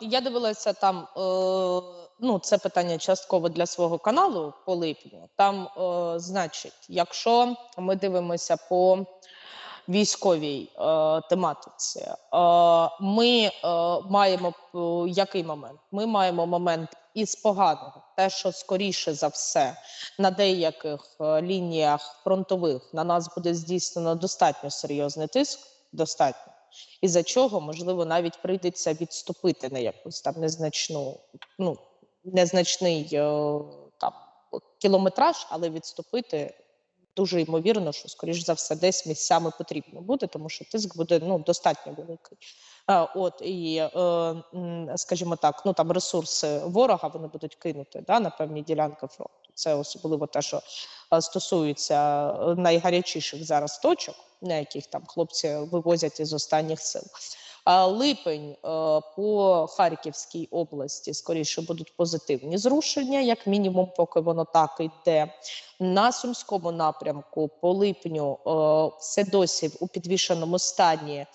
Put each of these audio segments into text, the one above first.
Я дивилася там, е, ну, це питання частково для свого каналу по липню. Там, е, значить, якщо ми дивимося по військовій е, тематиці, ми маємо який момент? Ми маємо момент із поганого, те, що скоріше за все на деяких лініях фронтових на нас буде здійснено достатньо серйозний тиск, достатньо із за чого можливо навіть прийдеться відступити на якусь там незначну, ну незначний е, там кілометраж, але відступити дуже ймовірно, що скоріш за все десь місцями потрібно буде, тому що тиск буде ну достатньо великий. От і е, скажімо так, ну там ресурси ворога вони будуть кинути да, на певні ділянки фронту. Це особливо те, що е, стосується е, найгарячіших зараз точок, на яких там хлопці вивозять із останніх сил. А липень е, по Харківській області скоріше будуть позитивні зрушення, як мінімум, поки воно так йде. На сумському напрямку по липню все досі у підвішеному стані.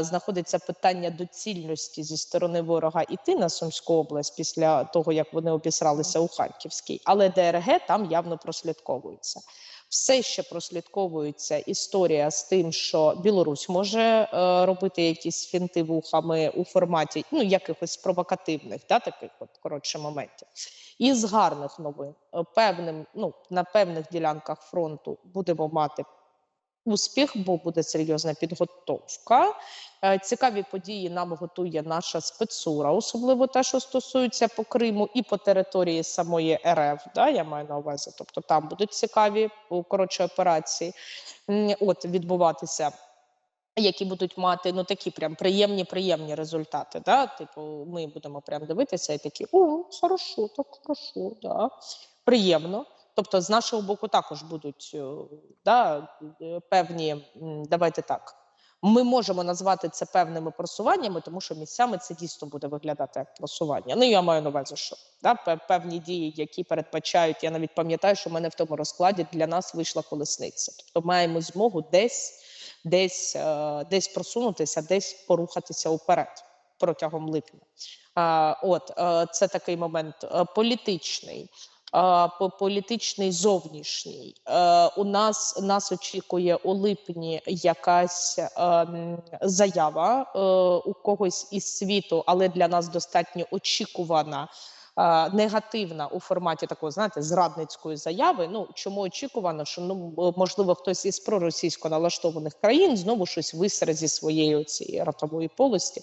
Знаходиться питання доцільності зі сторони ворога іти на Сумську область після того, як вони обісралися у Харківській, але ДРГ там явно прослідковується. Все ще прослідковується історія з тим, що Білорусь може е, робити якісь фінти вухами у форматі ну якихось провокативних, да, таких от коротше моментів. І з гарних новин Е, певним, ну на певних ділянках фронту будемо мати успіх, бо буде серйозна підготовка. Е, Цікаві події нам готує наша спецура, особливо те, що стосується по Криму і по території самої РФ. Да, я маю на увазі. Тобто там будуть цікаві коротше операції от відбуватися. Які будуть мати ну такі прям приємні, приємні результати. Да? Типу, ми будемо прям дивитися і такі: о, хорошо, так хорошо, да. приємно. Тобто, з нашого боку також будуть е, да, е, певні, давайте так. Ми можемо назвати це певними просуваннями, тому що місцями це дійсно буде виглядати як просування. Ну я маю на увазі, що да, певні дії, які передбачають. Я навіть пам'ятаю, що в мене в тому розкладі для нас вийшла колесниця. Тобто маємо змогу десь, десь, е, десь просунутися, десь порухатися уперед протягом липня. А, от це такий момент політичний. По- Політичний зовнішній Е, у нас нас очікує у липні якась е, заява е, у когось із світу, але для нас достатньо очікувана. е, Негативна у форматі такої, знаєте, зрадницької заяви. Ну чому очікувано, що ну можливо хтось із проросійсько налаштованих країн знову щось висере зі своєї цієї ротової полості.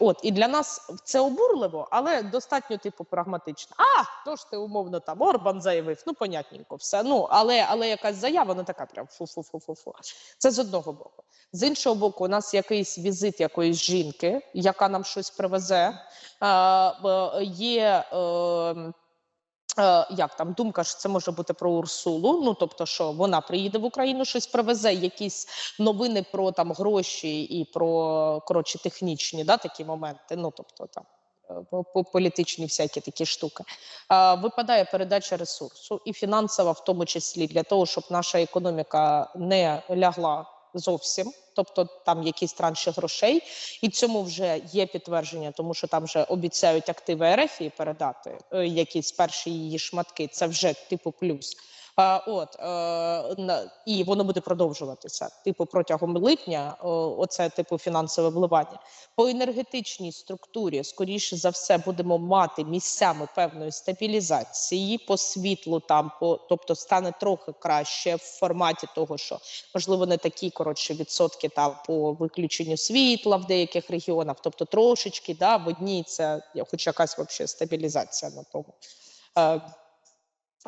От і для нас це обурливо, але достатньо типу прагматично. А то ж ти умовно там Орбан заявив. Ну понятненько, все. Ну але але якась заява не така прям фу-фу-фу-фу-фу. Це з одного боку. З іншого боку, у нас якийсь візит якоїсь жінки, яка нам щось привезе. Є. Е, Е, як там думка що це може бути про Урсулу? Ну тобто, що вона приїде в Україну, щось привезе, якісь новини про там гроші і про коротше технічні да, такі моменти. Ну тобто там. е, по- по- Політичні всякі такі штуки Е, випадає передача ресурсу і фінансова, в тому числі для того, щоб наша економіка не лягла зовсім, тобто там якісь транші грошей, і цьому вже є підтвердження, тому що там вже обіцяють активи РФ передати е, якісь перші її шматки. Це вже типу плюс. А, от е, і воно буде продовжуватися. Типу, протягом липня, оце типу фінансове вливання. По енергетичній структурі, скоріше за все, будемо мати місцями певної стабілізації по світлу, там по тобто стане трохи краще в форматі того, що можливо не такі коротше відсотки там по виключенню світла в деяких регіонах, тобто трошечки, да, в одній це хоч якась вообще стабілізація на тому.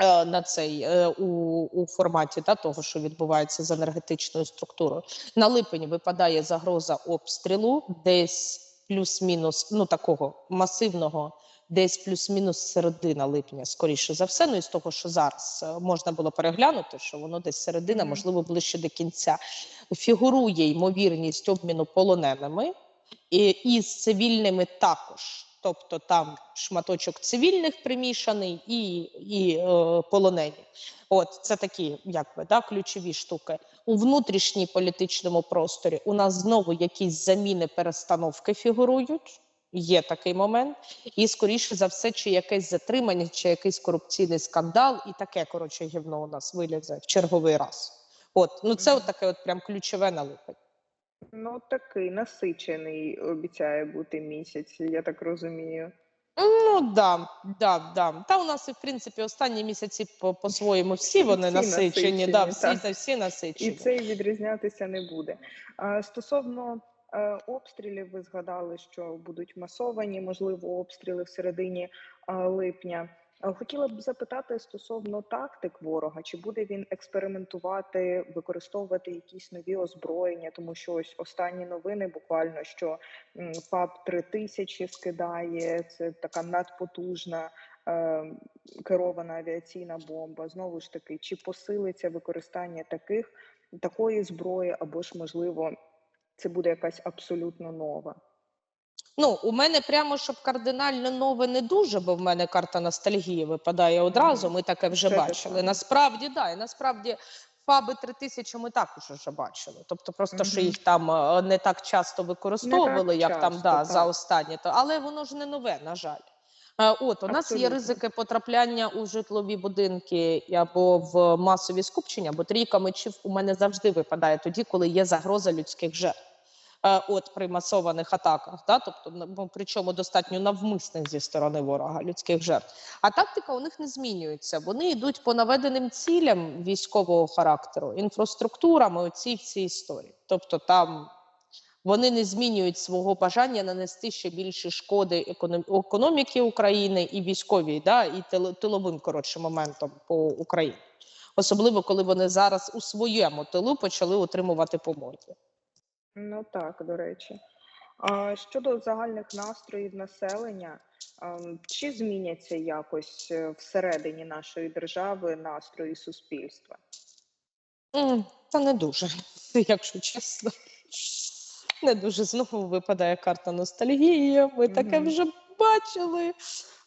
Е, на цей е, у, у форматі да, того, що відбувається з енергетичною структурою. На липень випадає загроза обстрілу, десь плюс-мінус, ну такого масивного, десь плюс-мінус середина липня, скоріше за все. Ну і з того, що зараз е, можна було переглянути, що воно десь середина, можливо, ближче до кінця. Фігурує ймовірність обміну полоненими і, і з цивільними також. Тобто там шматочок цивільних примішаний і, і е, полонені. От це такі, як би, да, ключові штуки. У внутрішній політичному просторі у нас знову якісь заміни, перестановки фігурують. Є такий момент, і скоріше за все, чи якесь затримання, чи якийсь корупційний скандал, і таке коротше гівно у нас вилізе в черговий раз. От ну це от таке, от прям ключове на липень. Ну, такий насичений обіцяє бути місяць, я так розумію. Ну да, да, да. Та у нас і в принципі останні місяці по- по-своєму всі вони Всі насичені. Да, насичені, всі, так. всі І насичені. це відрізнятися не буде. А, Стосовно е, обстрілів, ви згадали, що будуть масовані, можливо, обстріли в середині е, липня. Е, Хотіла б запитати стосовно тактик ворога, чи буде він експериментувати, використовувати якісь нові озброєння, тому що ось останні новини буквально що ФАБ 3000 скидає, це така надпотужна е, керована авіаційна бомба. Знову ж таки, чи посилиться використання таких такої зброї, або ж можливо, це буде якась абсолютно нова. Ну, у мене прямо щоб кардинально нове не дуже, бо в мене карта ностальгії випадає одразу. Ми таке вже Це бачили. Насправді, да, і насправді фаби 3000 ми також вже бачили. Тобто, просто що їх там е, не так часто використовували, як там часто, да, за так. останні, то але воно ж не нове, на жаль. Е, От у нас є ризики потрапляння у житлові будинки або в масові скупчення, бо трійка мечів у мене завжди випадає тоді, коли є загроза людських жертв. Е, От при масованих атаках, да? тобто причому достатньо навмисних зі сторони ворога людських жертв. А тактика у них не змінюється. Вони йдуть по наведеним цілям військового характеру, інфраструктурами, оці всі історії. Тобто там вони не змінюють свого бажання нанести ще більше шкоди економіки України і військовій, да, і тил- тиловим коротше моментом по Україні. Особливо коли вони зараз у своєму тилу почали отримувати помоги. Ну так, до речі. А щодо загальних настроїв населення, ем, чи зміняться якось е, всередині нашої держави настрої суспільства? Та не дуже, якщо чесно. Не дуже знову випадає карта ностальгії. Ми таке вже бачили.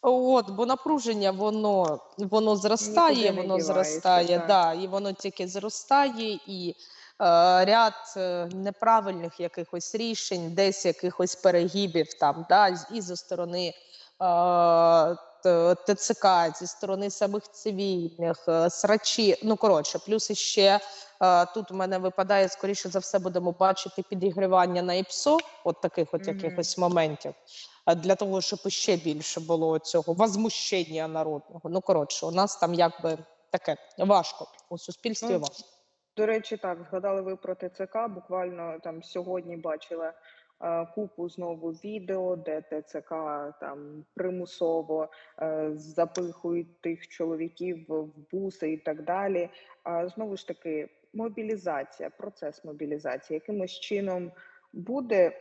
От, бо напруження воно, воно зростає, воно дівається, зростає, так. да, і воно тільки зростає, і ряд е, неправильних якихось рішень, десь якихось перегибів там, да, і зі сторони е, ТЦК, зі сторони самих цивільних, е, срачі. Ну коротше, плюс іще е, тут у мене випадає, скоріше за все, будемо бачити підігрівання на ІПСО, от таких от Мгм. якихось моментів. е, Для того, щоб ще більше було цього возмущення народного. Ну коротше, у нас там якби таке важко у суспільстві. Ну, важко. До речі, так, згадали ви про ТЦК. Буквально там сьогодні бачила е, купу знову відео, де ТЦК там примусово е, запихують тих чоловіків в буси і так далі. А знову ж таки, мобілізація, процес мобілізації, якимось чином буде,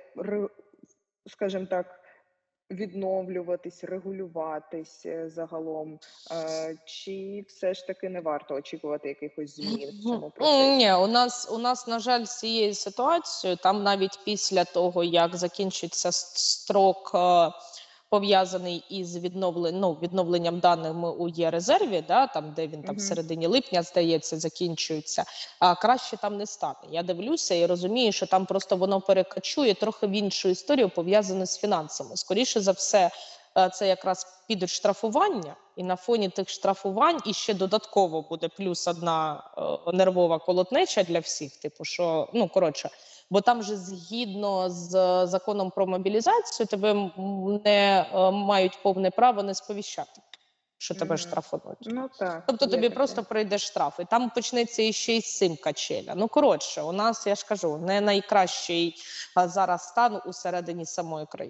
скажімо так, відновлюватись, регулюватись е, загалом, Е, чи все ж таки не варто очікувати якихось змін в цьому процесі? Ні, у нас у нас, на жаль, з цією ситуацією, там навіть після того, як закінчиться строк, е, пов'язаний із відновлен, ну, відновленням даними у є резерві, да, там, де він там в середині липня, здається, закінчується, а краще там не стане. Я дивлюся і розумію, що там просто воно перекачує трохи в іншу історію, пов'язану з фінансами. Скоріше за все, е, це якраз підуть штрафування, і на фоні тих штрафувань і ще додатково буде плюс одна е, нервова колотнеча для всіх. Типу, що ну коротше, бо там же згідно з законом про мобілізацію, тебе не е, мають повне право не сповіщати, що тебе Мгм. штрафують. Ну так. Тобто тобі таке. просто прийде штраф, і там почнеться іще й сим цим качеля. Ну коротше, у нас я ж кажу, не найкращий зараз стан усередині самої країни.